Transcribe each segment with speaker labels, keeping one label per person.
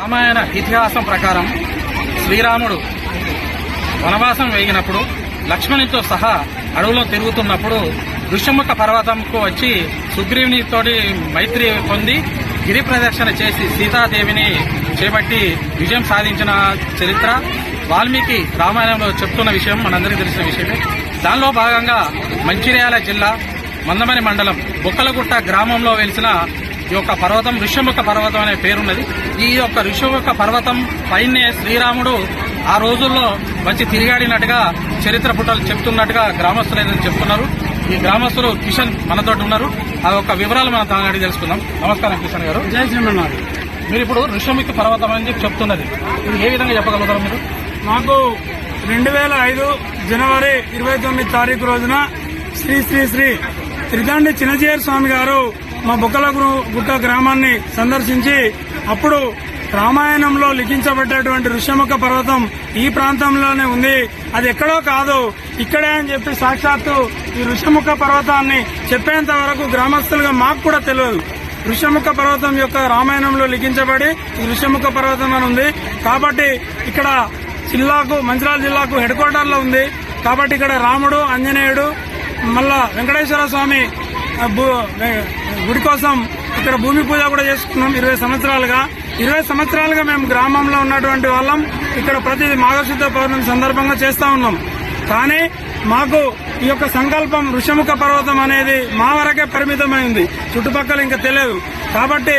Speaker 1: రామాయణ ఇతిహాసం ప్రకారం శ్రీరాముడు వనవాసం వేగినప్పుడు లక్ష్మణునితో సహా అడవులో తిరుగుతున్నప్పుడు ఋషముఖ పర్వతంకు వచ్చి సుగ్రీవునితోటి మైత్రి పొంది గిరి ప్రదక్షిణ చేసి సీతాదేవిని చేపట్టి విజయం సాధించిన చరిత్ర. వాల్మీకి రామాయణంలో చెప్తున్న విషయం మనందరికీ తెలిసిన విషయమే. దానిలో భాగంగా మంచిర్యాల జిల్లా మందమని మండలం బుక్కలగుట్ట గ్రామంలో వెలిసిన ఈ యొక్క పర్వతం ఋష్యముఖ పర్వతం అనే పేరున్నది. ఈ యొక్క ఋష్యముఖ పర్వతం పైనే శ్రీరాముడు ఆ రోజుల్లో వచ్చి తిరిగాడినట్టుగా చరిత్ర పుటలు చెప్తున్నట్టుగా గ్రామస్తులు ఏదైతే చెప్తున్నారు. ఈ గ్రామస్తులు కిషన్ మనతో ఉన్నారు. ఆ యొక్క వివరాలు మనం తన అడిగి తెలుసుకుందాం. నమస్కారం కిషన్ గారు.
Speaker 2: జై శ్రీమన్నాథ్
Speaker 1: మీరు ఇప్పుడు ఋష్యముఖ పర్వతం అని చెప్పి చెప్తున్నది. ఇది ఏ విధంగా చెప్పగలుగుతారు మీరు?
Speaker 2: మాకు రెండు వేల ఐదు జనవరి ఇరవై తొమ్మిది తారీఖు రోజున శ్రీ శ్రీ శ్రీ త్రిదండి చిన్నజీయర్ స్వామి గారు మా బుక్కల గుట్ట గ్రామాన్ని సందర్శించి అప్పుడు రామాయణంలో లిఖించబడ్డటువంటి ఋష్యముఖ పర్వతం ఈ ప్రాంతంలోనే ఉంది. అది ఎక్కడో కాదు. ఇక్కడే అని చెప్పి సాక్షాత్తు ఈ ఋష్యముఖ పర్వతాన్ని చెప్పేంత వరకు గ్రామస్తులుగా మాకు కూడా తెలియదు. ఋష్యముఖ పర్వతం యొక్క రామాయణంలో లిఖించబడి ఈ ఋష్యముఖ పర్వతం అని ఉంది. కాబట్టి ఇక్కడ జిల్లాకు మంచిరాల జిల్లాకు హెడ్ క్వార్టర్లో ఉంది. కాబట్టి ఇక్కడ రాముడు ఆంజనేయుడు మళ్ళా వెంకటేశ్వర స్వామి గుడి కోసం ఇక్కడ భూమి పూజ కూడా చేసుకున్నాం ఇరవై సంవత్సరాలుగా. ఇరవై సంవత్సరాలుగా మేము గ్రామంలో ఉన్నటువంటి వాళ్ళం. ఇక్కడ ప్రతి మాఘశుద్ధ పౌర్ణమి సందర్భంగా చేస్తా ఉన్నాం. కానీ మాకు ఈ యొక్క సంకల్పం ఋషముఖ పర్వతం అనేది మా వరకే పరిమితమైంది. చుట్టుపక్కల ఇంకా తెలియదు. కాబట్టి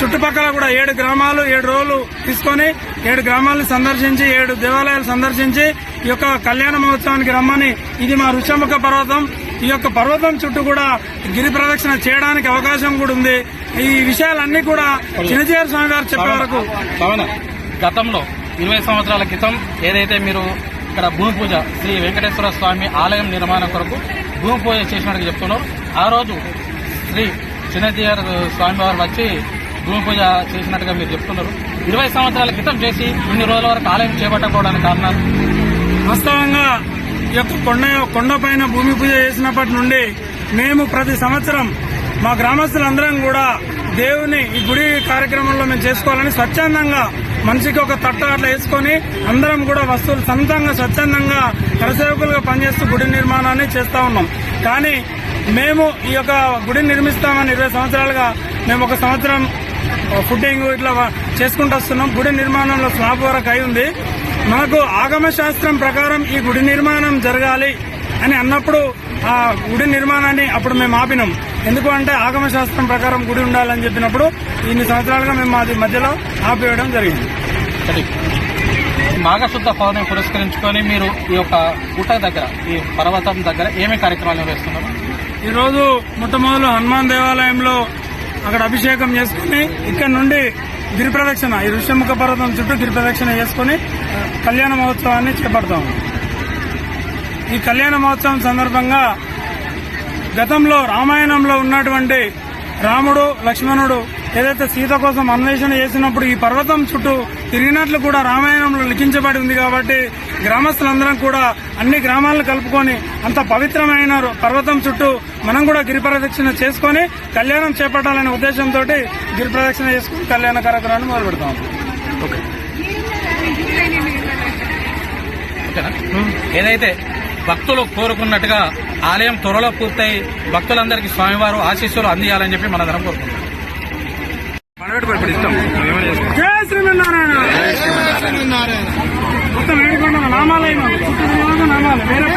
Speaker 2: చుట్టుపక్కల కూడా ఏడు గ్రామాలు ఏడు రోజులు తీసుకొని ఏడు గ్రామాలను సందర్శించి ఏడు దేవాలయాలు సందర్శించి ఈ యొక్క కళ్యాణ మహోత్సవానికి రమ్మని ఇది మా ఋషముఖ పర్వతం. ఈ యొక్క పర్వతం చుట్టూ కూడా గిరి ప్రదక్షిణ చేయడానికి అవకాశం కూడా ఉంది. ఈ విషయాలన్నీ కూడా చిన్నజీఆర్ స్వామి గారు చెప్పే వరకు
Speaker 1: గతంలో ఇరవై సంవత్సరాల క్రితం ఏదైతే మీరు ఇక్కడ భూమి పూజ శ్రీ వెంకటేశ్వర స్వామి ఆలయం నిర్మాణం కొరకు భూమి పూజ చేసినట్టుగా చెప్తున్నారు. ఆ రోజు శ్రీ చిన్నజీఆర్ స్వామి వారు వచ్చి భూమి పూజ చేసినట్టుగా మీరు చెప్తున్నారు. ఇరవై సంవత్సరాల క్రితం చేసి ఇన్ని రోజుల వరకు ఆలయం చేపట్టకపోవడానికి కారణాలు?
Speaker 2: వాస్తవంగా యొక్క కొండ కొండ పైన భూమి పూజ చేసినప్పటి నుండి మేము ప్రతి సంవత్సరం మా గ్రామస్తులందరం కూడా దేవుని ఈ గుడి కార్యక్రమంలో మేము చేసుకోవాలని స్వచ్ఛందంగా మనిషికి ఒక తట్ట అట్లా వేసుకొని అందరం కూడా వస్తువులు సొంతంగా స్వచ్ఛందంగా కరసేవకులుగా పనిచేస్తూ గుడి నిర్మాణాన్ని చేస్తా ఉన్నాం. కానీ మేము ఈ యొక్క గుడిని నిర్మిస్తామని ఇరవై సంవత్సరాలుగా మేము ఒక సంవత్సరం ఫుడ్డింగ్ ఇట్లా చేసుకుంటూ వస్తున్నాం. గుడి నిర్మాణంలో స్లాబ్ వరకు అయి ఉంది. మాకు ఆగమ శాస్త్రం ప్రకారం ఈ గుడి నిర్మాణం జరగాలి అని అన్నప్పుడు ఆ గుడి నిర్మాణాన్ని అప్పుడు మేము ఆపినాం. ఎందుకు అంటే ఆగమ శాస్త్రం ప్రకారం గుడి ఉండాలని చెప్పినప్పుడు ఇన్ని సంవత్సరాలుగా మేము అది మధ్యలో ఆపివేయడం జరిగింది.
Speaker 1: మాఘశుద్ధ పౌర్ణమి పురస్కరించుకొని మీరు ఈ యొక్క గుట్ట దగ్గర ఈ పర్వతం దగ్గర ఏమేమి కార్యక్రమాలు నిర్వహిస్తున్నారు?
Speaker 2: ఈ రోజు మొట్టమొదలు హనుమాన్ దేవాలయంలో అక్కడ అభిషేకం చేసుకుని ఇక్కడ నుండి గిరి ప్రదక్షిణ ఈ ఋషిముఖ పర్వతం చుట్టూ గిరి ప్రదక్షిణ చేసుకుని కళ్యాణ మహోత్సవాన్ని చేపడతాం. ఈ కళ్యాణ మహోత్సవం సందర్భంగా గతంలో రామాయణంలో ఉన్నటువంటి రాముడు లక్ష్మణుడు ఏదైతే సీత కోసం అన్వేషణ చేసినప్పుడు ఈ పర్వతం చుట్టూ తిరిగినట్లు కూడా రామాయణంలో లిఖించబడి ఉంది కాబట్టి గ్రామస్తులందరం కూడా అన్ని గ్రామాలను కలుపుకొని అంత పవిత్రమైన పర్వతం చుట్టూ మనం కూడా గిరి ప్రదక్షిణ చేసుకొని కళ్యాణం చేపట్టాలనే ఉద్దేశంతో గిరి ప్రదక్షిణ చేసుకుని కళ్యాణ కార్యక్రమాన్ని మొదలు పెడతాం.
Speaker 1: ఏదైతే భక్తులు కోరుకున్నట్టుగా ఆలయం త్వరలో పూర్తయి భక్తులందరికీ స్వామివారు ఆశీస్సులు అందియాలని చెప్పి మనందరం కోరుకుంటున్నాం. ఇప్పుడు ఇష్టం
Speaker 2: జై శ్రీమన్నారాయణ. మొత్తం ఏడుకొండ నామాలయం చుట్టూ నామాలు వేరే